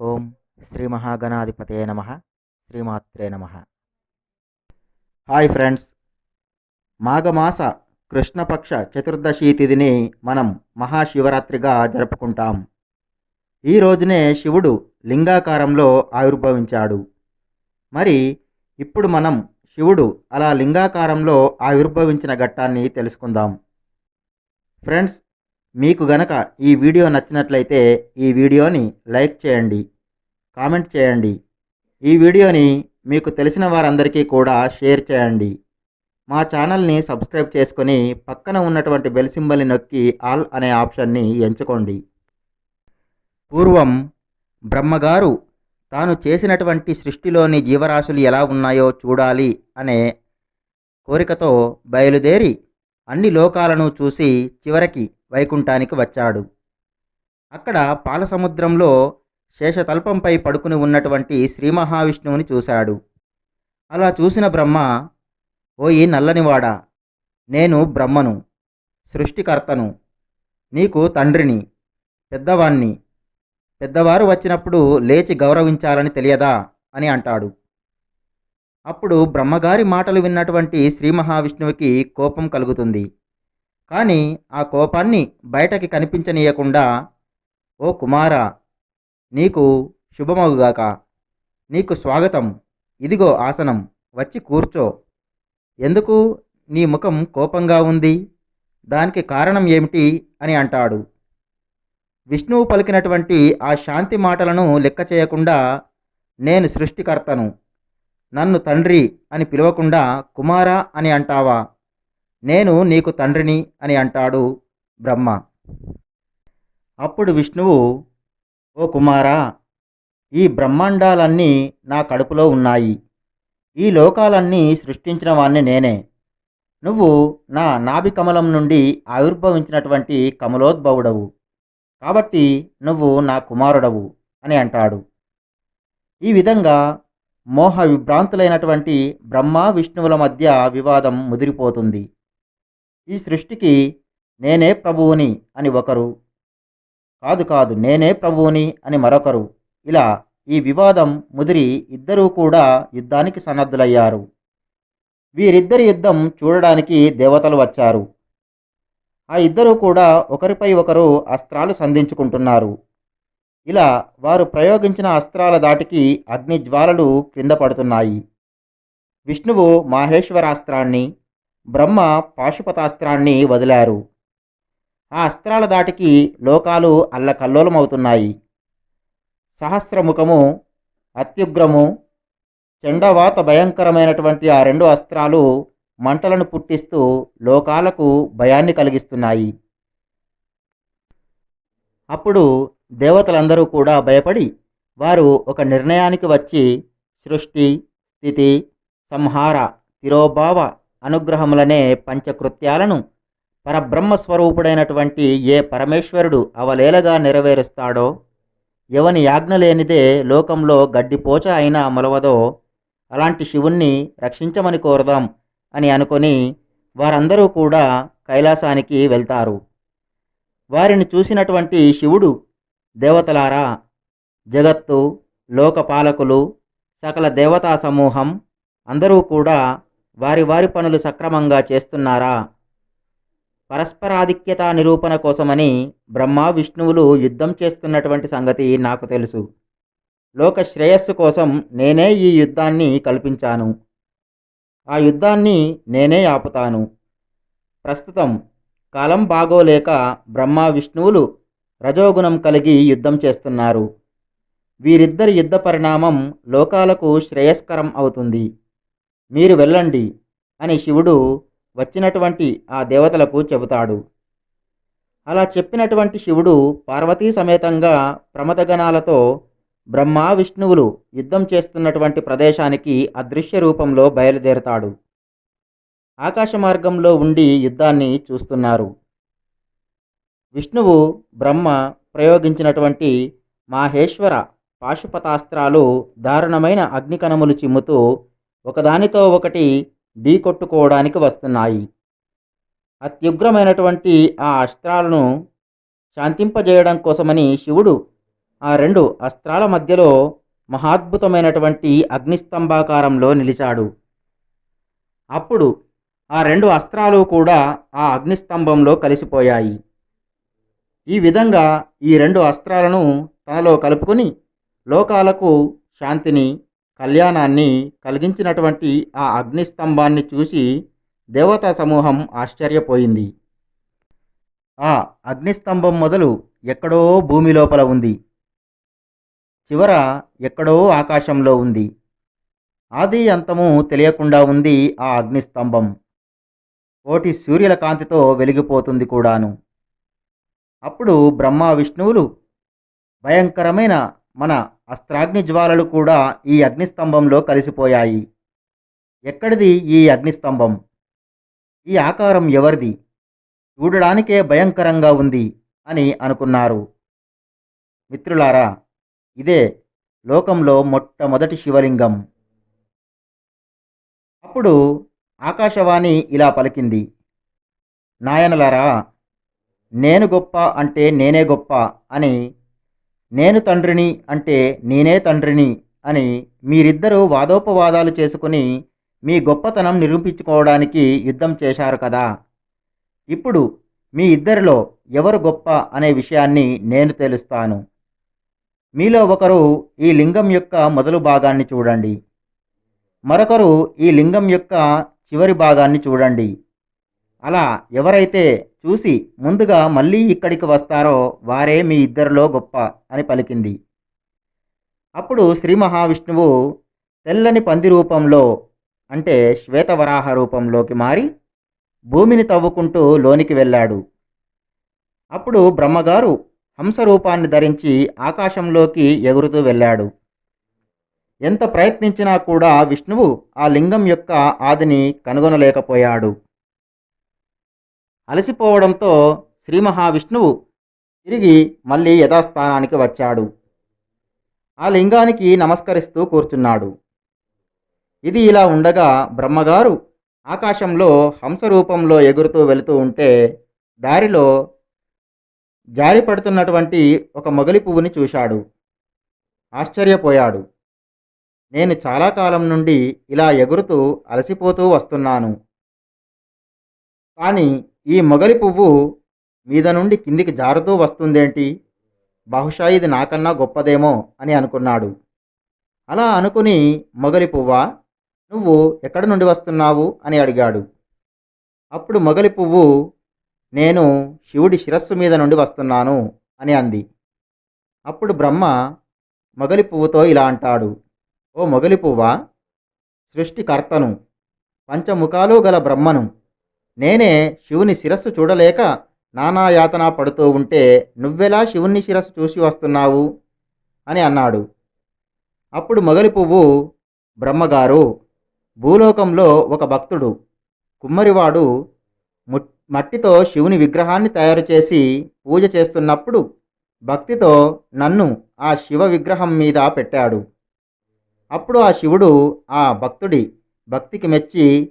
ఓం శ్రీ మహాగణాధిపతే నమ. శ్రీమాత్రే నమ. Hi friends. మాఘమాస కృష్ణపక్ష చతుర్దశి తిథిని మనం మహాశివరాత్రిగా జరుపుకుంటాం. ఈ రోజునే శివుడు లింగాకారంలో ఆవిర్భవించాడు. మరి ఇప్పుడు మనం శివుడు అలా లింగాకారంలో ఆవిర్భవించిన ఘట్టాన్ని తెలుసుకుందాం. ఫ్రెండ్స్ మీకు గనక ఈ వీడియో నచ్చినట్లయితే ఈ వీడియోని లైక్ చేయండి కామెంట్ చేయండి. ఈ వీడియోని మీకు తెలిసిన వారందరికీ కూడా షేర్ చేయండి. మా ఛానల్ని సబ్స్క్రైబ్ చేసుకొని పక్కన ఉన్నటువంటి బెల్ సింబల్ని నొక్కి ఆల్ అనే ఆప్షన్ని ఎంచుకోండి. పూర్వం బ్రహ్మగారు తాను చేసినటువంటి సృష్టిలోని జీవరాశులు ఎలా ఉన్నాయో చూడాలి అనే కోరికతో బయలుదేరి అన్ని లోకాలను చూసి చివరికి వైకుంఠానికి వచ్చాడు. అక్కడ పాలసముద్రంలో శేషతల్పంపై పడుకుని ఉన్నటువంటి శ్రీ మహావిష్ణువుని చూశాడు. అలా చూసిన బ్రహ్మ ఓయి నల్లనివాడా నేను బ్రహ్మను సృష్టికర్తను నీకు తండ్రిని పెద్దవాణ్ణి పెద్దవారు వచ్చినప్పుడు లేచి గౌరవించాలని తెలియదా? అని అంటాడు. అప్పుడు బ్రహ్మగారి మాటలు విన్నటువంటి శ్రీ మహావిష్ణువుకి కోపం కలుగుతుంది. కానీ ఆ కోపాన్ని బయటకి కనిపించనీయకుండా ఓ కుమారా నీకు శుభమగుగాక. నీకు స్వాగతం. ఇదిగో ఆసనం. వచ్చి కూర్చో. ఎందుకు నీ ముఖం కోపంగా ఉంది? దానికి కారణం ఏమిటి? అని అంటాడు. విష్ణువు పలికినటువంటి ఆ శాంతి మాటలను లెక్క చేయకుండా నేను సృష్టికర్తను. నన్ను తండ్రి అని పిలవకుండా కుమారా అని అంటావా? నేను నీకు తండ్రిని అని అంటాడు బ్రహ్మ. అప్పుడు విష్ణువు ఓ కుమారా ఈ బ్రహ్మాండాలన్నీ నా కడుపులో ఉన్నాయి. ఈ లోకాలన్నీ సృష్టించిన వాణ్ణి నేనే. నువ్వు నా నాభి కమలం నుండి ఆవిర్భవించినటువంటి కమలోద్భవుడవు. కాబట్టి నువ్వు నా కుమారుడవు అని అంటాడు. ఈ విధంగా మోహ విభ్రాంతులైనటువంటి బ్రహ్మ విష్ణువుల మధ్య వివాదం ముదిరిపోతుంది. ఈ సృష్టికి నేనే ప్రభువుని అని ఒకరు. కాదు కాదు నేనే ప్రభువుని అని మరొకరు. ఇలా ఈ వివాదం ముదిరి ఇద్దరూ కూడా యుద్ధానికి సన్నద్ధులయ్యారు. వీరిద్దరి యుద్ధం చూడడానికి దేవతలు వచ్చారు. ఆ ఇద్దరూ కూడా ఒకరిపై ఒకరు అస్త్రాలు సంధించుకుంటున్నారు. ఇలా వారు ప్రయోగించిన అస్త్రాల దాటికి అగ్నిజ్వాలలు క్రింద పడుతున్నాయి. విష్ణువు మాహేశ్వరాస్త్రాన్ని బ్రహ్మ పాశుపతాస్త్రాన్ని వదిలారు. ఆ అస్త్రాల దాటికి లోకాలు అల్లకల్లోలమవుతున్నాయి. సహస్రముఖము అత్యుగ్రము చెండవాత భయంకరమైనటువంటి ఆ రెండు అస్త్రాలు మంటలను పుట్టిస్తూ లోకాలకు భయాన్ని కలిగిస్తున్నాయి. అప్పుడు దేవతలందరూ కూడా భయపడి వారు ఒక నిర్ణయానికి వచ్చి సృష్టి స్థితి సంహార తిరోభావ అనుగ్రహములనే పంచకృత్యాలను పరబ్రహ్మ స్వరూపుడైనటువంటి ఏ పరమేశ్వరుడు అవలేలగా నెరవేరుస్తాడో ఎవని యాజ్ఞ లేనిదే లోకంలో గడ్డిపోచ అయినా మొలవదో అలాంటి శివుణ్ణి రక్షించమని కోరదాం అని అనుకొని వారందరూ కూడా కైలాసానికి వెళ్తారు. వారిని చూసినటువంటి శివుడు దేవతలారా జగత్తు లోకపాలకులు సకల దేవతా సమూహం అందరూ కూడా వారి వారి పనులు సక్రమంగా చేస్తున్నారా? పరస్పరాధిక్యత నిరూపణ కోసమని బ్రహ్మ విష్ణువులు యుద్ధం చేస్తున్నటువంటి సంగతి నాకు తెలుసు. లోక శ్రేయస్సు కోసం నేనే ఈ యుద్ధాన్ని కల్పించాను. ఆ యుద్ధాన్ని నేనే ఆపుతాను. ప్రస్తుతం కాలం బాగోలేక బ్రహ్మ విష్ణువులు రజోగుణం కలిగి యుద్ధం చేస్తున్నారు. వీరిద్దరి యుద్ధ పరిణామం లోకాలకు శ్రేయస్కరం అవుతుంది. మీరు వెళ్ళండి అని శివుడు వచ్చినటువంటి ఆ దేవతలకు చెబుతాడు. అలా చెప్పినటువంటి శివుడు పార్వతీ సమేతంగా ప్రమదగణాలతో బ్రహ్మ విష్ణువులు యుద్ధం చేస్తున్నటువంటి ప్రదేశానికి అదృశ్య రూపంలో బయలుదేరతాడు. ఆకాశ మార్గంలో ఉండి యుద్ధాన్ని చూస్తున్నారు. విష్ణువు బ్రహ్మ ప్రయోగించినటువంటి మాహేశ్వర పాశుపతాస్త్రాలు దారుణమైన అగ్నికణములు చిమ్ముతూ ఒకదానితో ఒకటి ఢీకొట్టుకోవడానికి వస్తున్నాయి. అత్యుగ్రమైనటువంటి ఆ అస్త్రాలను శాంతింపజేయడం కోసమని శివుడు ఆ రెండు అస్త్రాల మధ్యలో మహాద్భుతమైనటువంటి అగ్నిస్తంభాకారంలో నిలిచాడు. అప్పుడు ఆ రెండు అస్త్రాలు కూడా ఆ అగ్నిస్తంభంలో కలిసిపోయాయి. ఈ విధంగా ఈ రెండు అస్త్రాలను తనలో కలుపుకొని లోకాలకు శాంతిని కళ్యాణాన్ని కలిగించినటువంటి ఆ అగ్నిస్తంభాన్ని చూసి దేవతా సమూహం ఆశ్చర్యపోయింది. ఆ అగ్నిస్తంభం మొదలు ఎక్కడో భూమి లోపల ఉంది. చివర ఎక్కడో ఆకాశంలో ఉంది. ఆది అంతము తెలియకుండా ఉంది ఆ అగ్నిస్తంభం. కోటి సూర్యుల కాంతితో వెలిగిపోతుంది కూడాను. అప్పుడు బ్రహ్మ విష్ణువులు భయంకరమైన మన అస్త్రాగ్ని జ్వాలలు కూడా ఈ అగ్నిస్తంభంలో కలిసిపోయాయి. ఎక్కడిది ఈ అగ్నిస్తంభం? ఈ ఆకారం ఎవరిది? చూడడానికే భయంకరంగా ఉంది అని అనుకున్నారు. మిత్రులారా ఇదే లోకంలో మొట్టమొదటి శివలింగం. అప్పుడు ఆకాశవాణి ఇలా పలికింది నాయనలారా నేను గొప్ప అంటే నేనే గొప్ప అని నేను తండ్రిని అంటే నేనే తండ్రిని అని మీరిద్దరూ వాదోపవాదాలు చేసుకుని మీ గొప్పతనం నిరూపించుకోవడానికి యుద్ధం చేశారు కదా. ఇప్పుడు మీ ఇద్దరిలో ఎవరు గొప్ప అనే విషయాన్ని నేను తెలుస్తాను. మీలో ఒకరు ఈ లింగం యొక్క మొదలు భాగాన్ని చూడండి. మరొకరు ఈ లింగం యొక్క చివరి భాగాన్ని చూడండి. అలా ఎవరైతే చూసి ముందుగా మళ్ళీ ఇక్కడికి వస్తారో వారే మీ ఇద్దరిలో గొప్ప అని పలికింది. అప్పుడు శ్రీ మహావిష్ణువు తెల్లని పంది రూపంలో అంటే శ్వేతవరాహ రూపంలోకి మారి భూమిని తవ్వుకుంటూ లోనికి వెళ్ళాడు. అప్పుడు బ్రహ్మగారు హంస రూపాన్ని ధరించి ఆకాశంలోకి ఎగురుతూ వెళ్ళాడు. ఎంత ప్రయత్నించినా కూడా విష్ణువు ఆ లింగం యొక్క ఆదిని కనుగొనలేకపోయాడు. అలసిపోవడంతో శ్రీ మహావిష్ణువు తిరిగి మళ్ళీ యథాస్థానానికి వచ్చాడు. ఆ లింగానికి నమస్కరిస్తూ కూర్చున్నాడు. ఇది ఇలా ఉండగా బ్రహ్మగారు ఆకాశంలో హంస రూపంలో ఎగురుతూ వెళుతూ ఉంటే దారిలో జారి పడుతున్నటువంటి ఒక మొగలి పువ్వుని చూశాడు. ఆశ్చర్యపోయాడు. నేను చాలా కాలం నుండి ఇలా ఎగురుతూ అలసిపోతూ వస్తున్నాను. కానీ ఈ మొగలి పువ్వు మీద నుండి కిందికి జారుతూ వస్తుందేంటి? బహుశా ఇది నాకన్నా గొప్పదేమో అని అనుకున్నాడు. అలా అనుకుని మొగలి పువ్వా నువ్వు ఎక్కడి నుండి వస్తున్నావు? అని అడిగాడు. అప్పుడు మొగలి పువ్వు నేను శివుడి శిరస్సు మీద నుండి వస్తున్నాను అని అంది. అప్పుడు బ్రహ్మ మొగలి పువ్వుతో ఇలా అంటాడు. ఓ మొగలి పువ్వా సృష్టికర్తను పంచముఖాలు గల బ్రహ్మను నేనే శివుని శిరస్సు చూడలేక నానాయాతన పడుతూ ఉంటే నువ్వెలా శివుని శిరస్సు చూసి వస్తున్నావు? అని అన్నాడు. అప్పుడు మొగలి పువ్వు బ్రహ్మగారు భూలోకంలో ఒక భక్తుడు కుమ్మరివాడు ము- మట్టితో శివుని విగ్రహాన్ని తయారు చేసి పూజ చేస్తున్నప్పుడు భక్తితో నన్ను ఆ శివ విగ్రహం మీద పెట్టాడు. అప్పుడు ఆ శివుడు ఆ భక్తుడి భక్తికి మెచ్చి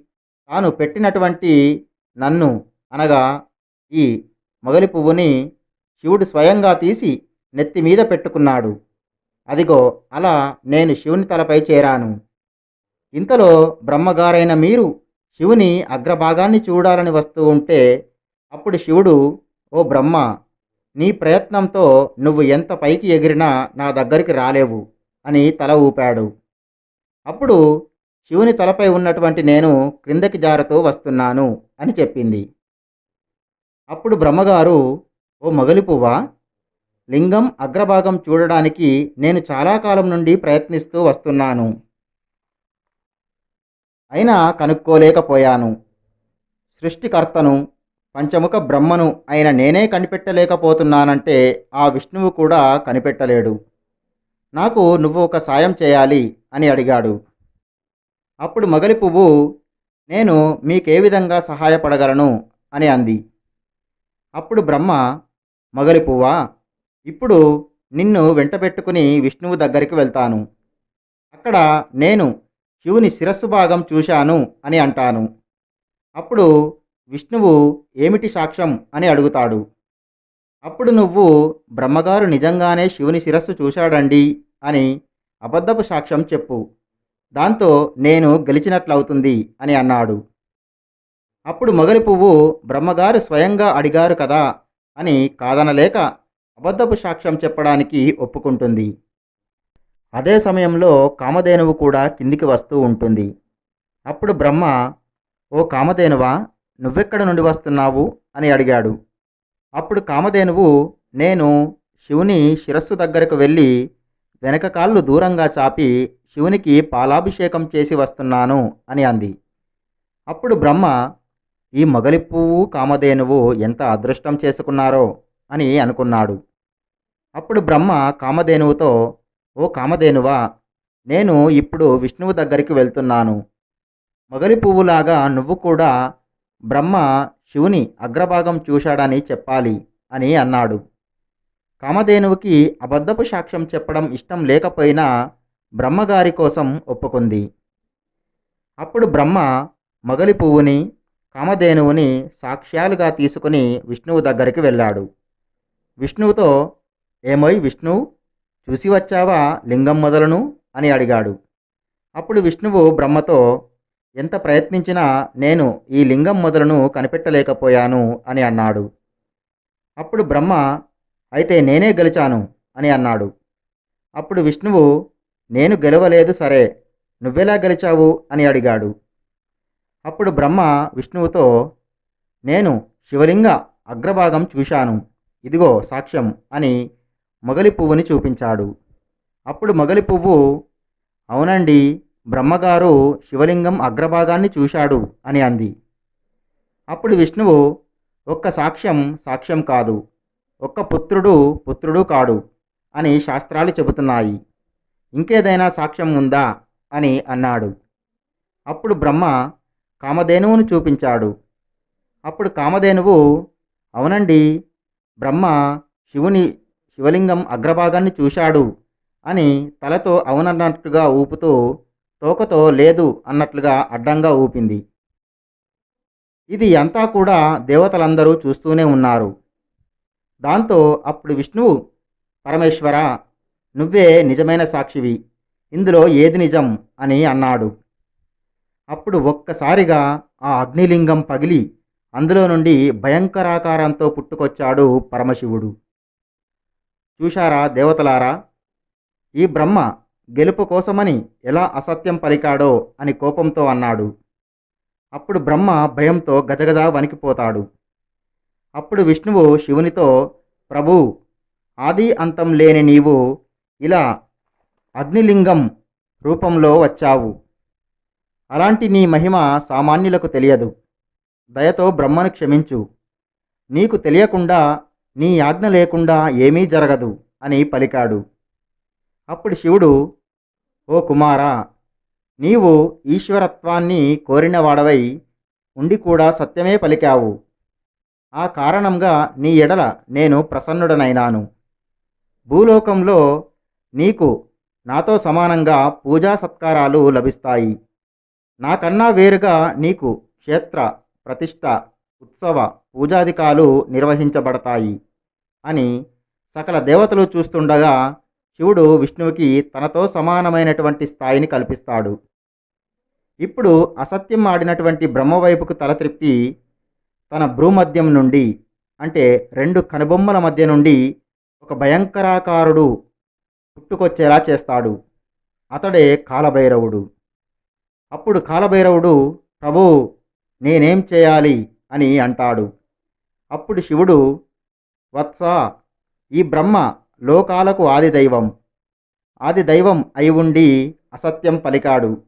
తాను పెట్టినటువంటి నన్ను అనగా ఈ మొగలి పువ్వుని శివుడు స్వయంగా తీసి నెత్తి మీద పెట్టుకున్నాడు. అదిగో అలా నేను శివుని తలపై చేరాను. ఇంతలో బ్రహ్మగారైన మీరు శివుని అగ్రభాగాన్ని చూడాలని వస్తూ ఉంటే అప్పుడు శివుడు ఓ బ్రహ్మ నీ ప్రయత్నంతో నువ్వు ఎంత పైకి ఎగిరినా నా దగ్గరికి రాలేవు అని తల ఊపాడు. అప్పుడు శివుని తలపై ఉన్నటువంటి నేను క్రిందకి జారుతూ వస్తున్నాను అని చెప్పింది. అప్పుడు బ్రహ్మగారు ఓ మొగలిపువ్వా లింగం అగ్రభాగం చూడడానికి నేను చాలా కాలం నుండి ప్రయత్నిస్తూ వస్తున్నాను. అయినా కనుక్కోలేకపోయాను. సృష్టికర్తను పంచముఖ బ్రహ్మను అయిన నేనే కనిపెట్టలేకపోతున్నానంటే ఆ విష్ణువు కూడా కనిపెట్టలేడు. నాకు నువ్వు ఒక సాయం చేయాలి అని అడిగాడు. అప్పుడు మగలి పువ్వు నేను మీకే విధంగా సహాయపడగలను అని అంది. అప్పుడు బ్రహ్మ మగలి పువ్వా ఇప్పుడు నిన్ను వెంటబెట్టుకుని విష్ణువు దగ్గరికి వెళ్తాను. అక్కడ నేను శివుని శిరస్సు భాగం చూశాను అని అంటాను. అప్పుడు విష్ణువు ఏమిటి సాక్ష్యం? అని అడుగుతాడు. అప్పుడు నువ్వు బ్రహ్మగారు నిజంగానే శివుని శిరస్సు చూశాడండి అని అబద్ధపు సాక్ష్యం చెప్పు. దాంతో నేను గెలిచినట్లవుతుంది అని అన్నాడు. అప్పుడు మొగలి పువ్వు బ్రహ్మగారు స్వయంగా అడిగారు కదా అని కాదనలేక అబద్ధపు సాక్ష్యం చెప్పడానికి ఒప్పుకుంటుంది. అదే సమయంలో కామధేనువు కూడా కిందికి వస్తూ ఉంటుంది. అప్పుడు బ్రహ్మ ఓ కామధేనువా నువ్వెక్కడ నుండి వస్తున్నావు? అని అడిగాడు. అప్పుడు కామధేనువు నేను శివుని శిరస్సు దగ్గరకు వెళ్ళి వెనక కాళ్ళు దూరంగా చాపి శివునికి పాలాభిషేకం చేసి వస్తున్నాను అని అంది. అప్పుడు బ్రహ్మ ఈ మొగలి పువ్వు కామధేనువు ఎంత అదృష్టం చేసుకున్నారో? అని అనుకున్నాడు. అప్పుడు బ్రహ్మ కామధేనువుతో ఓ కామధేనువా నేను ఇప్పుడు విష్ణువు దగ్గరికి వెళ్తున్నాను. మొగలి పువ్వులాగా నువ్వు కూడా బ్రహ్మ శివుని అగ్రభాగం చూశాడని చెప్పాలి అని అన్నాడు. కామధేనువుకి అబద్ధపు సాక్ష్యం చెప్పడం ఇష్టం లేకపోయినా బ్రహ్మగారి కోసం ఒప్పుకుంది. అప్పుడు బ్రహ్మ మొగలి పువ్వుని కామధేనువుని సాక్ష్యాలుగా తీసుకుని విష్ణువు దగ్గరికి వెళ్ళాడు. విష్ణువుతో ఏమోయ్ విష్ణు చూసి వచ్చావా లింగం మొదలను? అని అడిగాడు. అప్పుడు విష్ణువు బ్రహ్మతో ఎంత ప్రయత్నించినా నేను ఈ లింగం మొదలను కనిపెట్టలేకపోయాను అని అన్నాడు. అప్పుడు బ్రహ్మ అయితే నేనే గెలిచాను అని అన్నాడు. అప్పుడు విష్ణువు నేను గెలవలేదు సరే. నువ్వెలా గెలిచావు? అని అడిగాడు. అప్పుడు బ్రహ్మ విష్ణువుతో నేను శివలింగ అగ్రభాగం చూశాను. ఇదిగో సాక్ష్యం అని మొగలి పువ్వుని చూపించాడు. అప్పుడు మొగలి పువ్వు అవునండి బ్రహ్మగారు శివలింగం అగ్రభాగాన్ని చూశాడు అని అంది. అప్పుడు విష్ణువు ఒక్క సాక్ష్యం సాక్ష్యం కాదు ఒక్క పుత్రుడు పుత్రుడు కాడు అని శాస్త్రాలు చెబుతున్నాయి. ఇంకేదైనా సాక్ష్యం ఉందా? అని అన్నాడు. అప్పుడు బ్రహ్మ కామధేనువును చూపించాడు. అప్పుడు కామధేనువు అవునండి బ్రహ్మ శివుని శివలింగం అగ్రభాగాన్ని చూశాడు అని తలతో అవునన్నట్టుగా ఊపుతూ తోకతో లేదు అన్నట్లుగా అడ్డంగా ఊపింది. ఇది అంతా కూడా దేవతలందరూ చూస్తూనే ఉన్నారు. దాంతో అప్పుడు విష్ణువు పరమేశ్వర నువ్వే నిజమైన సాక్షివి. ఇందులో ఏది నిజం? అని అన్నాడు. అప్పుడు ఒక్కసారిగా ఆ అగ్నిలింగం పగిలి అందులో నుండి భయంకరాకారంతో పుట్టుకొచ్చాడు పరమశివుడు. చూశారా దేవతలారా? ఈ బ్రహ్మ గెలుపు కోసమని ఎలా అసత్యం పలికాడో అని కోపంతో అన్నాడు. అప్పుడు బ్రహ్మ భయంతో గజగజ వణికిపోతాడు. అప్పుడు విష్ణువు శివునితో ప్రభు ఆది అంతం లేని నీవు ఇలా అగ్నిలింగం రూపంలో వచ్చావు. అలాంటి నీ మహిమ సామాన్యులకు తెలియదు. దయతో బ్రహ్మను క్షమించు. నీకు తెలియకుండా నీ ఆజ్ఞ లేకుండా ఏమీ జరగదు అని పలికాడు. అప్పుడు శివుడు ఓ కుమారా నీవు ఈశ్వరత్వాన్ని కోరినవాడవై ఉండి కూడా సత్యమే పలికావు. ఆ కారణంగా నీ ఎడల నేను ప్రసన్నుడనైనాను. భూలోకంలో నీకు నాతో సమానంగా పూజా సత్కారాలు లభిస్తాయి. నాకన్నా వేరుగా నీకు క్షేత్ర ప్రతిష్ట ఉత్సవ పూజాధికాలు నిర్వహించబడతాయి అని సకల దేవతలు చూస్తుండగా శివుడు విష్ణువుకి తనతో సమానమైనటువంటి స్థాయిని కల్పిస్తాడు. ఇప్పుడు అసత్యం ఆడినటువంటి బ్రహ్మవైపుకు తల త్రిప్పి తన భ్రూమధ్యం నుండి అంటే రెండు కనుబొమ్మల మధ్య నుండి ఒక భయంకరాకారుడు పుట్టుకొచ్చేలా చేస్తాడు. అతడే కాలభైరవుడు. అప్పుడు కాలభైరవుడు ప్రభు నేనేం చేయాలి? అని అంటాడు. అప్పుడు శివుడు వత్స ఈ బ్రహ్మ లోకాలకు ఆది దైవం ఆది దైవం అయి ఉండి అసత్యం పలికాడు.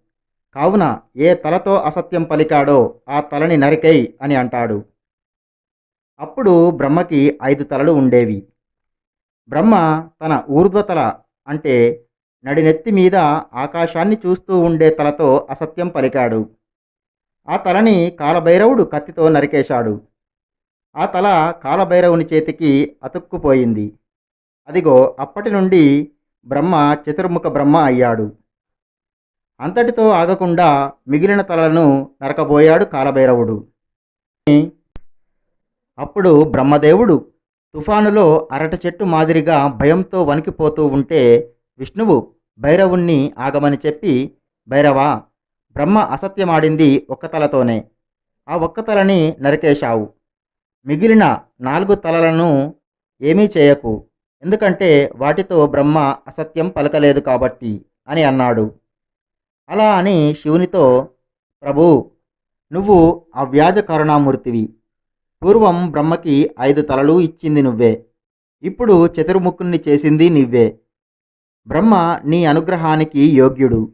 కావున ఏ తలతో అసత్యం పలికాడో ఆ తలని నరికై అని అంటాడు. అప్పుడు బ్రహ్మకి ఐదు తలలు ఉండేవి. బ్రహ్మ తన ఊర్ధ్వతల అంటే నడినెత్తి మీద ఆకాశాన్ని చూస్తూ ఉండే తలతో అసత్యం పలికాడు. ఆ తలని కాలభైరవుడు కత్తితో నరికేశాడు. ఆ తల కాలభైరవుని చేతికి అతుక్కుపోయింది. అదిగో అప్పటి నుండి బ్రహ్మ చతుర్ముఖ బ్రహ్మ అయ్యాడు. అంతటితో ఆగకుండా మిగిలిన తలలను నరకబోయాడు కాలభైరవుడు. అప్పుడు బ్రహ్మదేవుడు తుఫానులో అరటి చెట్టు మాదిరిగా భయంతో వణికిపోతూ ఉంటే విష్ణువు భైరవుణ్ణి ఆగమని చెప్పి భైరవా బ్రహ్మ అసత్యమాడింది ఒక్కతలతోనే ఆ ఒక్కతలని నరికేశావు. మిగిలిన నాలుగు తలలను ఏమీ చేయకు. ఎందుకంటే వాటితో బ్రహ్మ అసత్యం పలకలేదు కాబట్టి అని అన్నాడు. అలా అని శివునితో ప్రభు నువ్వు అవ్యాజ కరుణామూర్తివి. పూర్వం బ్రహ్మకి ఐదు తలలు ఇచ్చింది నువ్వే. ఇప్పుడు చతుర్ముఖుణ్ణి చేసింది నువ్వే బ్రహ్మ నీ అనుగ్రహానికి యోగ్యుడు.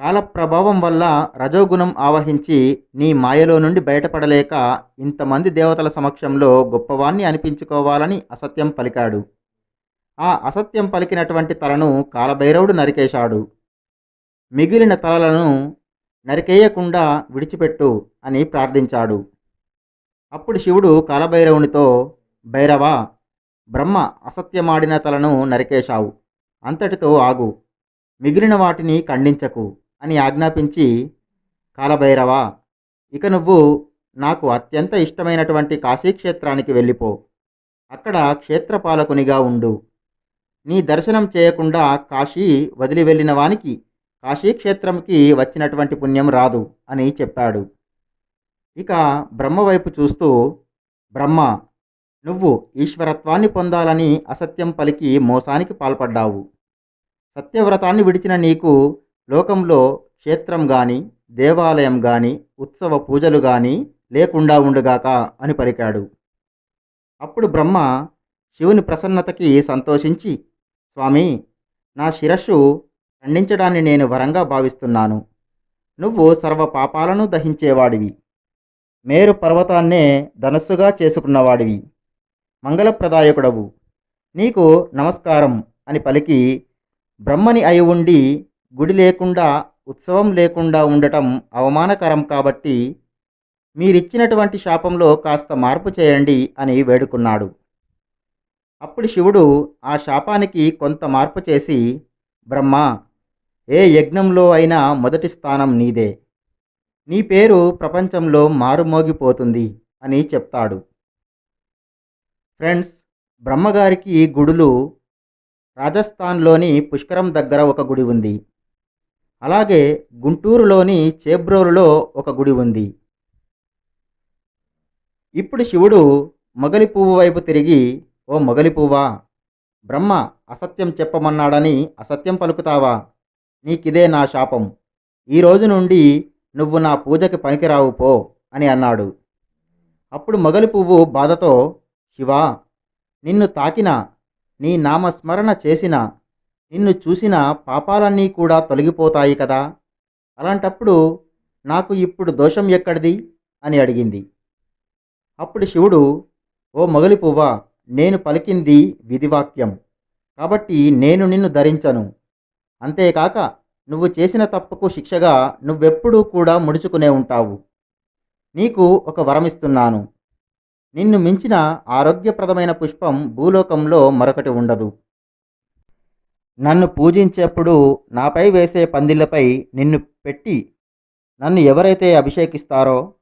కాలప్రభావం వల్ల రజోగుణం ఆవహించి నీ మాయలో నుండి బయటపడలేక ఇంతమంది దేవతల సమక్షంలో గొప్పవాణ్ణి అనిపించుకోవాలని అసత్యం పలికాడు. ఆ అసత్యం పలికినటువంటి తలను కాలభైరవుడు నరికేశాడు. మిగిలిన తలలను నరికేయకుండా విడిచిపెట్టు అని ప్రార్థించాడు. అప్పుడు శివుడు కాలభైరవునితో భైరవా బ్రహ్మ అసత్యమాడిన తలను నరికేశావు. అంతటితో ఆగు. మిగిలిన వాటిని ఖండించకు అని ఆజ్ఞాపించి కాలభైరవా ఇక నువ్వు నాకు అత్యంత ఇష్టమైనటువంటి కాశీక్షేత్రానికి వెళ్ళిపో. అక్కడ క్షేత్రపాలకునిగా ఉండు. నీ దర్శనం చేయకుండా కాశీ వదిలి వెళ్ళిన వానికి కాశీక్షేత్రంకి వచ్చినటువంటి పుణ్యం రాదు అని చెప్పాడు. ఇక బ్రహ్మ వైపు చూస్తూ బ్రహ్మ నువ్వు ఈశ్వరత్వాన్ని పొందాలని అసత్యం పలికి మోసానికి పాల్పడ్డావు. సత్యవ్రతాన్ని విడిచిన నీకు లోకంలో క్షేత్రం గాని దేవాలయం గాని ఉత్సవ పూజలు గాని లేకుండా ఉండుగాక అని పలికాడు. అప్పుడు బ్రహ్మ శివుని ప్రసన్నతకి సంతోషించి స్వామి నా శిరస్సు ఖండించడాన్ని నేను వరంగా భావిస్తున్నాను. నువ్వు సర్వ పాపాలను దహించేవాడివి. మేరు పర్వతాన్నే ధనస్సుగా చేసుకున్నవాడివి. మంగళప్రదాయకుడవు. నీకు నమస్కారం అని పలికి బ్రహ్మని అయి ఉండి గుడి లేకుండా ఉత్సవం లేకుండా ఉండటం అవమానకరం కాబట్టి మీరిచ్చినటువంటి శాపంలో కాస్త మార్పు చేయండి అని వేడుకున్నాడు. అప్పుడు శివుడు ఆ శాపానికి కొంత మార్పు చేసి బ్రహ్మ ఏ యజ్ఞంలో అయినా మొదటి స్థానం నీదే. నీ పేరు ప్రపంచంలో మారుమోగిపోతుంది అని చెప్తాడు. ఫ్రెండ్స్ బ్రహ్మగారికి గుడులు రాజస్థాన్లోని పుష్కరం దగ్గర ఒక గుడి ఉంది. అలాగే గుంటూరులోని చేబ్రోలులో ఒక గుడి ఉంది. ఇప్పుడు శివుడు మొగలి పువ్వు వైపు తిరిగి ఓ మొగలి పువ్వా బ్రహ్మ అసత్యం చెప్పమన్నాడని అసత్యం పలుకుతావా? నీకిదే నా శాపం. ఈ రోజు నుండి నువ్వు నా పూజకి పనికిరావు పో అని అన్నాడు. అప్పుడు మొగలి పువ్వు బాధతో శివా నిన్ను తాకిన నీ నామస్మరణ చేసిన నిన్ను చూసిన పాపాలన్నీ కూడా తొలగిపోతాయి కదా? అలాంటప్పుడు నాకు ఇప్పుడు దోషం ఎక్కడిది? అని అడిగింది. అప్పుడు శివుడు ఓ మొగలి పువ్వ నేను పలికింది విధివాక్యం. కాబట్టి నేను నిన్ను ధరించను. అంతేకాక నువ్వు చేసిన తప్పుకు శిక్షగా నువ్వెప్పుడూ కూడా ముడుచుకునే ఉంటావు. నీకు ఒక వరమిస్తున్నాను. నిన్ను మించిన ఆరోగ్యప్రదమైన పుష్పం భూలోకంలో మరొకటి ఉండదు. నన్ను పూజించేప్పుడు నాపై వేసే పందిళ్ళపై నిన్ను పెట్టి నన్ను ఎవరైతే అభిషేకిస్తారో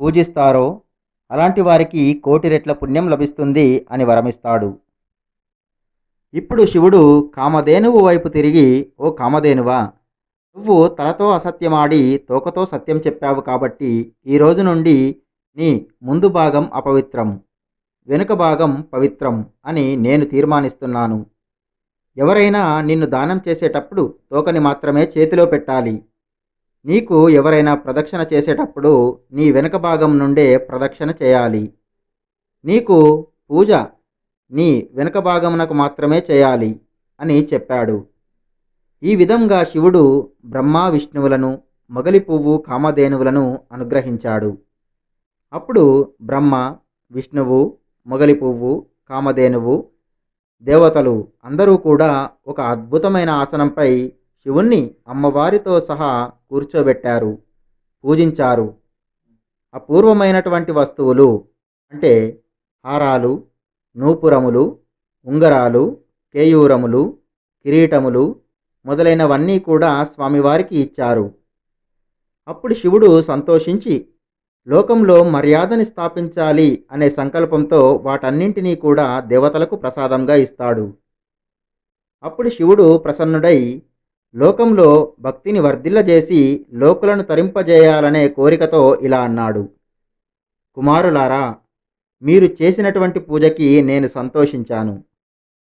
పూజిస్తారో అలాంటి వారికి కోటి రెట్ల పుణ్యం లభిస్తుంది అని వరమిస్తాడు. ఇప్పుడు శివుడు కామధేనువు వైపు తిరిగి ఓ కామధేనువా నువ్వు తలతో అసత్యమాడి తోకతో సత్యం చెప్పావు కాబట్టి ఈ రోజు నుండి నీ ముందు భాగం అపవిత్రం వెనుక భాగం పవిత్రం అని నేను తీర్మానిస్తున్నాను. ఎవరైనా నిన్ను దానం చేసేటప్పుడు తోకని మాత్రమే చేతిలో పెట్టాలి. నీకు ఎవరైనా ప్రదక్షిణ చేసేటప్పుడు నీ వెనుక భాగం నుండే ప్రదక్షిణ చేయాలి. నీకు పూజ నీ వెనుక భాగమునకు మాత్రమే చేయాలి అని చెప్పాడు. ఈ విధంగా శివుడు బ్రహ్మ విష్ణువులను మొగలి పువ్వు కామధేనువులను అనుగ్రహించాడు. అప్పుడు బ్రహ్మ విష్ణువు మొగలి పువ్వు కామధేనువు దేవతలు అందరూ కూడా ఒక అద్భుతమైన ఆసనంపై శివుణ్ణి అమ్మవారితో సహా కూర్చోబెట్టారు పూజించారు. అపూర్వమైనటువంటి వస్తువులు అంటే హారాలు నూపురములు ఉంగరాలు కేయూరములు కిరీటములు మొదలైనవన్నీ కూడా స్వామివారికి ఇచ్చారు. అప్పుడు శివుడు సంతోషించి లోకంలో మర్యాదని స్థాపించాలి అనే సంకల్పంతో వాటన్నింటినీ కూడా దేవతలకు ప్రసాదంగా ఇస్తాడు. అప్పుడు శివుడు ప్రసన్నుడై లోకంలో భక్తిని వర్ధిల్లజేసి లోకులను తరింపజేయాలనే కోరికతో ఇలా అన్నాడు. కుమారులారా మీరు చేసినటువంటి పూజకి నేను సంతోషించాను.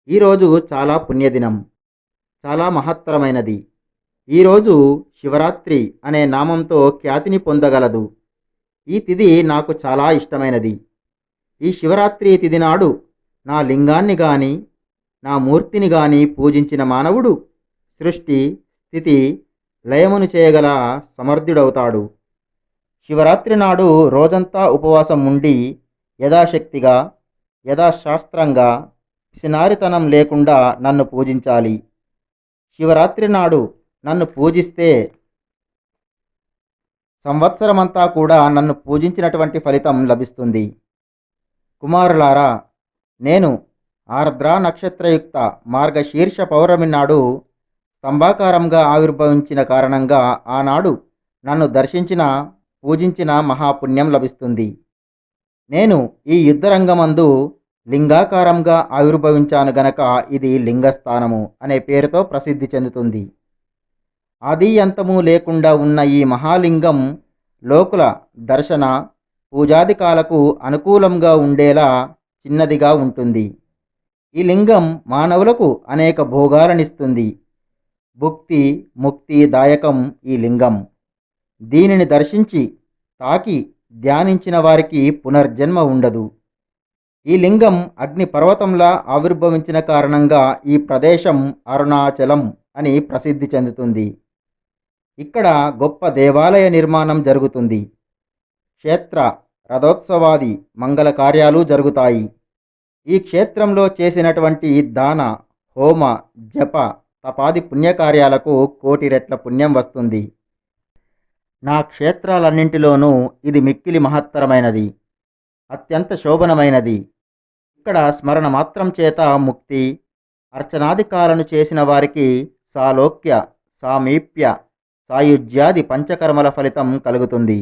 ఈరోజు చాలా పుణ్యదినం. చాలా మహత్తరమైనది. ఈరోజు శివరాత్రి అనే నామంతో ఖ్యాతిని పొందగలదు. ఈ తిథి నాకు చాలా ఇష్టమైనది. ఈ శివరాత్రి తిథి నాడు నా లింగాన్ని గాని నా మూర్తిని గాని పూజించిన మానవుడు సృష్టి స్థితి లయమును చేయగల సమర్థుడవుతాడు. శివరాత్రి నాడు రోజంతా ఉపవాసం ఉండి యథాశక్తిగా యథాశాస్త్రంగా పిసినారితనం లేకుండా నన్ను పూజించాలి. శివరాత్రి నాడు నన్ను పూజిస్తే సంవత్సరమంతా కూడా నన్ను పూజించినటువంటి ఫలితం లభిస్తుంది. కుమారులారా నేను ఆర్ద్ర నక్షత్రయుక్త మార్గశీర్ష పౌర్ణమి నాడు స్తంభాకారంగా ఆవిర్భవించిన కారణంగా ఆనాడు నన్ను దర్శించిన పూజించిన మహాపుణ్యం లభిస్తుంది. నేను ఈ యుద్ధరంగమందు లింగాకారంగా ఆవిర్భవించాను గనక ఇది లింగస్థానము అనే పేరుతో ప్రసిద్ధి చెందుతుంది. ఆది అంతము లేకుండా ఉన్న ఈ మహాలింగం లోకుల దర్శన పూజాదికాలకు అనుకూలంగా ఉండేలా చిన్నదిగా ఉంటుంది. ఈ లింగం మానవులకు అనేక భోగాలనిస్తుంది. భుక్తి ముక్తి దాయకం ఈ లింగం. దీనిని దర్శించి తాకి ధ్యానించిన వారికి పునర్జన్మ ఉండదు. ఈ లింగం అగ్ని పర్వతంలా ఆవిర్భవించిన కారణంగా ఈ ప్రదేశం అరుణాచలం అని ప్రసిద్ధి చెందుతుంది. ఇక్కడ గొప్ప దేవాలయ నిర్మాణం జరుగుతుంది. క్షేత్ర రథోత్సవాది మంగళ కార్యాలు జరుగుతాయి. ఈ క్షేత్రంలో చేసినటువంటి దాన హోమ జప తపాది పుణ్యకార్యాలకు కోటి రెట్ల పుణ్యం వస్తుంది. నా క్షేత్రాలన్నింటిలోనూ ఇది మిక్కిలి మహత్తరమైనది అత్యంత శోభనమైనది. ఇక్కడ స్మరణ మాత్రం చేత ముక్తి అర్చనాధికారను చేసిన వారికి సాలోక్య సామీప్య సాయుజ్యాది పంచకర్మల ఫలితం కలుగుతుంది.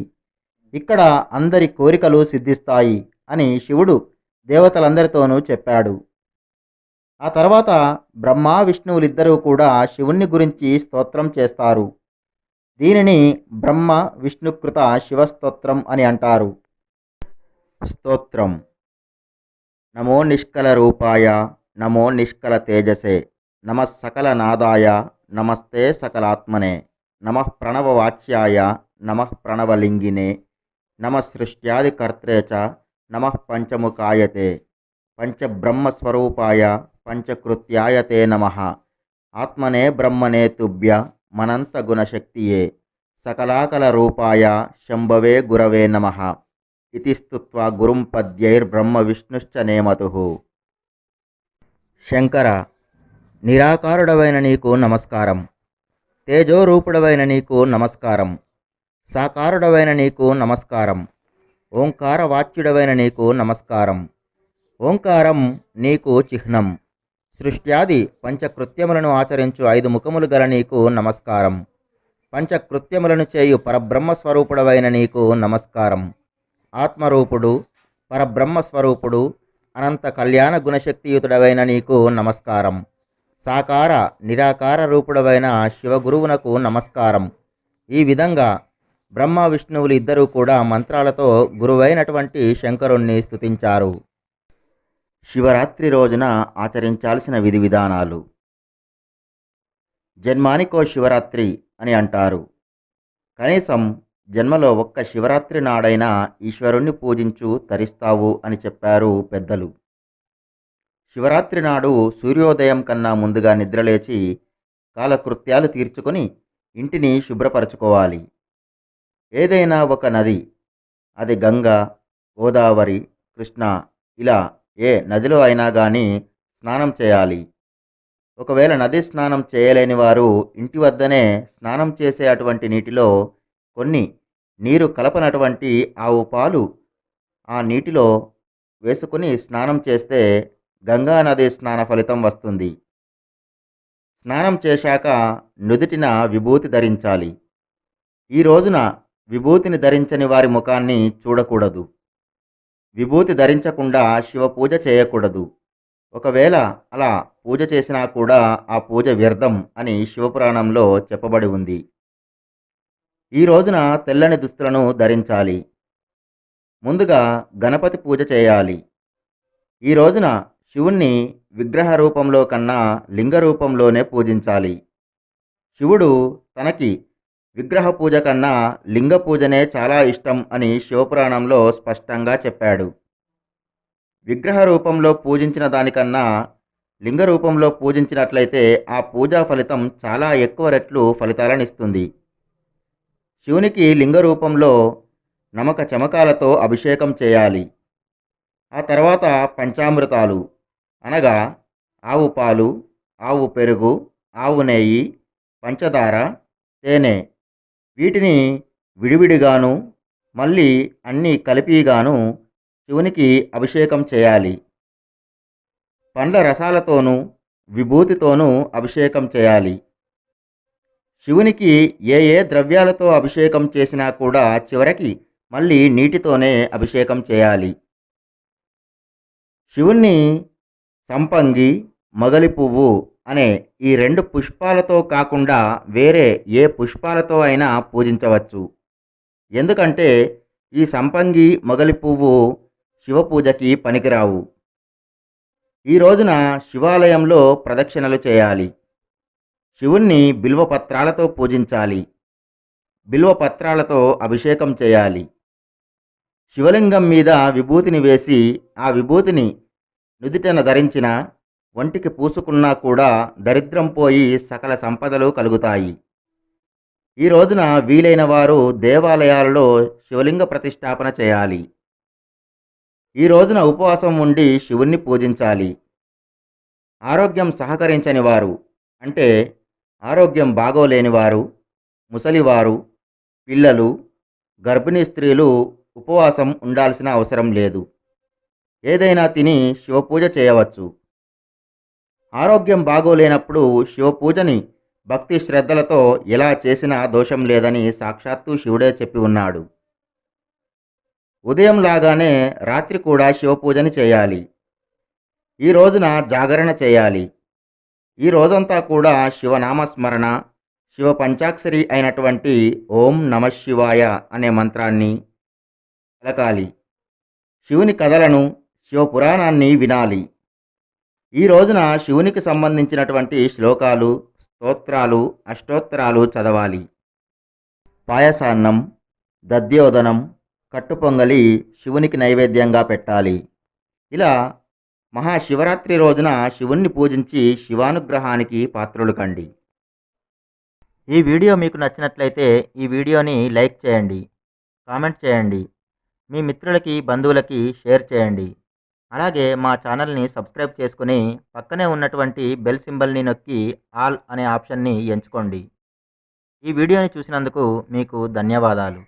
ఇక్కడ అందరి కోరికలు సిద్ధిస్తాయి అని శివుడు దేవతలందరితోనూ చెప్పాడు. ఆ తర్వాత బ్రహ్మ విష్ణువులిద్దరూ కూడా శివుణ్ణి గురించి స్తోత్రం చేస్తారు. దీనిని బ్రహ్మ విష్ణుకృత శివస్తోత్రం అని అంటారు. స్తోత్రం. నమో నిష్కల రూపాయ నమో నిష్కల తేజసే నమ సకల నాదాయ నమస్తే సకలాత్మనే నమ ప్రణవవాచ్యాయ నమ ప్రణవలింగినే నమ సృష్ట్యాదికర్త్రే చ నమ పంచముఖాయతే పంచబ్రహ్మస్వరూపాయ పంచకృత్యాయతే నమ ఆత్మనే బ్రహ్మనే తుభ్య మనంత గుణశక్తియే. సకలాకల రూపాయ శంభవే గురవే నమ. ఇది స్తుత్వా గురుం పద్యైర్బ్రహ్మ విష్ణుశ్చ నేమతు. శంకర నిరాకారుడవైన నీకు నమస్కారం. తేజోరూపుడవైన నీకు నమస్కారం. సాకారుడవైన నీకు నమస్కారం. ఓంకార వాచ్యుడవైన నీకు నమస్కారం. ఓంకారం నీకు చిహ్నం. సృష్ట్యాది పంచకృత్యములను ఆచరించు ఐదు ముఖములు గల నీకు నమస్కారం. పంచకృత్యములను చేయు పరబ్రహ్మ స్వరూపుడవైన నీకు నమస్కారం. ఆత్మరూపుడు పరబ్రహ్మ స్వరూపుడు అనంత కళ్యాణ గుణశక్తియుతుడవైన నీకు నమస్కారం. సాకార నిరాకార రూపుడవైన శివగురువునకు నమస్కారం. ఈ విధంగా బ్రహ్మ విష్ణువులు ఇద్దరూ కూడా మంత్రాలతో గురువైనటువంటి శంకరుణ్ణి స్తుతించారు. శివరాత్రి రోజున ఆచరించాల్సిన విధి విధానాలు. జన్మానికో శివరాత్రి అని అంటారు. కనీసం జన్మలో ఒక్క శివరాత్రి నాడైనా ఈశ్వరుణ్ణి పూజించు తరిస్తావు అని చెప్పారు పెద్దలు. శివరాత్రి నాడు సూర్యోదయం కన్నా ముందుగా నిద్రలేచి కాలకృత్యాలు తీర్చుకొని ఇంటిని శుభ్రపరచుకోవాలి. ఏదైనా ఒక నది అది గంగ గోదావరి కృష్ణ ఇలా ఏ నదిలో అయినా కానీ స్నానం చేయాలి. ఒకవేళ నది స్నానం చేయలేని వారు ఇంటి వద్దనే స్నానం చేసే అటువంటి నీటిలో కొన్ని నీరు కలపనటువంటి ఆవు పాలు ఆ నీటిలో వేసుకుని స్నానం చేస్తే గంగా నది స్నాన ఫలితం వస్తుంది. స్నానం చేశాక నుదుటిన విభూతి ధరించాలి. ఈ రోజున విభూతిని ధరించని వారి ముఖాన్ని చూడకూడదు. విభూతి ధరించకుండా శివ పూజ చేయకూడదు. ఒకవేళ అలా పూజ చేసినా కూడా ఆ పూజ వ్యర్థం అని శివపురాణంలో చెప్పబడి ఉంది. ఈ రోజున తెల్లని దుస్తులను ధరించాలి. ముందుగా గణపతి పూజ చేయాలి. ఈ రోజున శివుణ్ణి విగ్రహ రూపంలో కన్నా లింగ రూపంలోనే పూజించాలి. శివుడు తనకి విగ్రహ పూజ కన్నా లింగ పూజనే చాలా ఇష్టం అని శివపురాణంలో స్పష్టంగా చెప్పాడు. విగ్రహ రూపంలో పూజించిన దానికన్నా లింగ రూపంలో పూజించినట్లయితే ఆ పూజా ఫలితం చాలా ఎక్కువ రెట్లు ఫలితాలను ఇస్తుంది. శివునికి లింగ రూపంలో నమక చమకాలతో అభిషేకం చేయాలి. ఆ తర్వాత పంచామృతాలు అనగా ఆవు పాలు ఆవు పెరుగు ఆవు నెయ్యి పంచదార తేనె వీటిని విడివిడిగాను మళ్ళీ అన్నీ కలిపిగాను శివునికి అభిషేకం చేయాలి. పండ్ల రసాలతోనూ విభూతితోనూ అభిషేకం చేయాలి. శివునికి ఏ ఏ ద్రవ్యాలతో అభిషేకం చేసినా కూడా చివరికి మళ్ళీ నీటితోనే అభిషేకం చేయాలి. శివుణ్ణి సంపంగి మొగలి పువ్వు అనే ఈ రెండు పుష్పాలతో కాకుండా వేరే ఏ పుష్పాలతో అయినా పూజించవచ్చు. ఎందుకంటే ఈ సంపంగి మొగలి పువ్వు శివ పూజకి పనికిరావు. ఈ రోజున శివాలయంలో ప్రదక్షిణలు చేయాలి. శివుణ్ణి బిల్వపత్రాలతో పూజించాలి. బిల్వపత్రాలతో అభిషేకం చేయాలి. శివలింగం మీద విభూతిని వేసి ఆ విభూతిని నుదిటన ధరించిన ఒంటికి పూసుకున్నా కూడా దరిద్రం పోయి సకల సంపదలు కలుగుతాయి. ఈ రోజున వీలైన వారు దేవాలయాలలో శివలింగ ప్రతిష్టాపన చేయాలి. ఈ రోజున ఉపవాసం ఉండి శివుణ్ణి పూజించాలి. ఆరోగ్యం సహకరించని వారు అంటే ఆరోగ్యం బాగోలేని వారు ముసలివారు పిల్లలు గర్భిణీ స్త్రీలు ఉపవాసం ఉండాల్సిన అవసరం లేదు. ఏదైనా తిని శివపూజ చేయవచ్చు. ఆరోగ్యం బాగోలేనప్పుడు శివపూజని భక్తి శ్రద్ధలతో ఎలా చేసినా దోషం లేదని సాక్షాత్తు శివుడే చెప్పి ఉన్నాడు. ఉదయం లాగానే రాత్రి కూడా శివపూజని చేయాలి. ఈ రోజున జాగరణ చేయాలి. ఈ రోజంతా కూడా శివనామస్మరణ శివ పంచాక్షరి అయినటువంటి ఓం నమ శివాయ అనే మంత్రాన్ని పలకాలి. శివుని కథలను శివపురాణాన్ని వినాలి. ఈ రోజున శివునికి సంబంధించినటువంటి శ్లోకాలు స్తోత్రాలు అష్టోత్తరాలు చదవాలి. పాయసాన్నం దద్యోదనం కట్టుపొంగలి శివునికి నైవేద్యంగా పెట్టాలి. ఇలా మహాశివరాత్రి రోజున శివుణ్ణి పూజించి శివానుగ్రహానికి పాత్రులు కండి. ఈ వీడియో మీకు నచ్చినట్లయితే ఈ వీడియోని లైక్ చేయండి కామెంట్ చేయండి. మీ మిత్రులకి బంధువులకి షేర్ చేయండి. అలాగే మా ఛానల్ని సబ్స్క్రైబ్ చేసుకుని పక్కనే ఉన్నటువంటి బెల్ సింబల్ని నొక్కి ఆల్ అనే ఆప్షన్ని ఎంచుకోండి. ఈ వీడియోని చూసినందుకు మీకు ధన్యవాదాలు.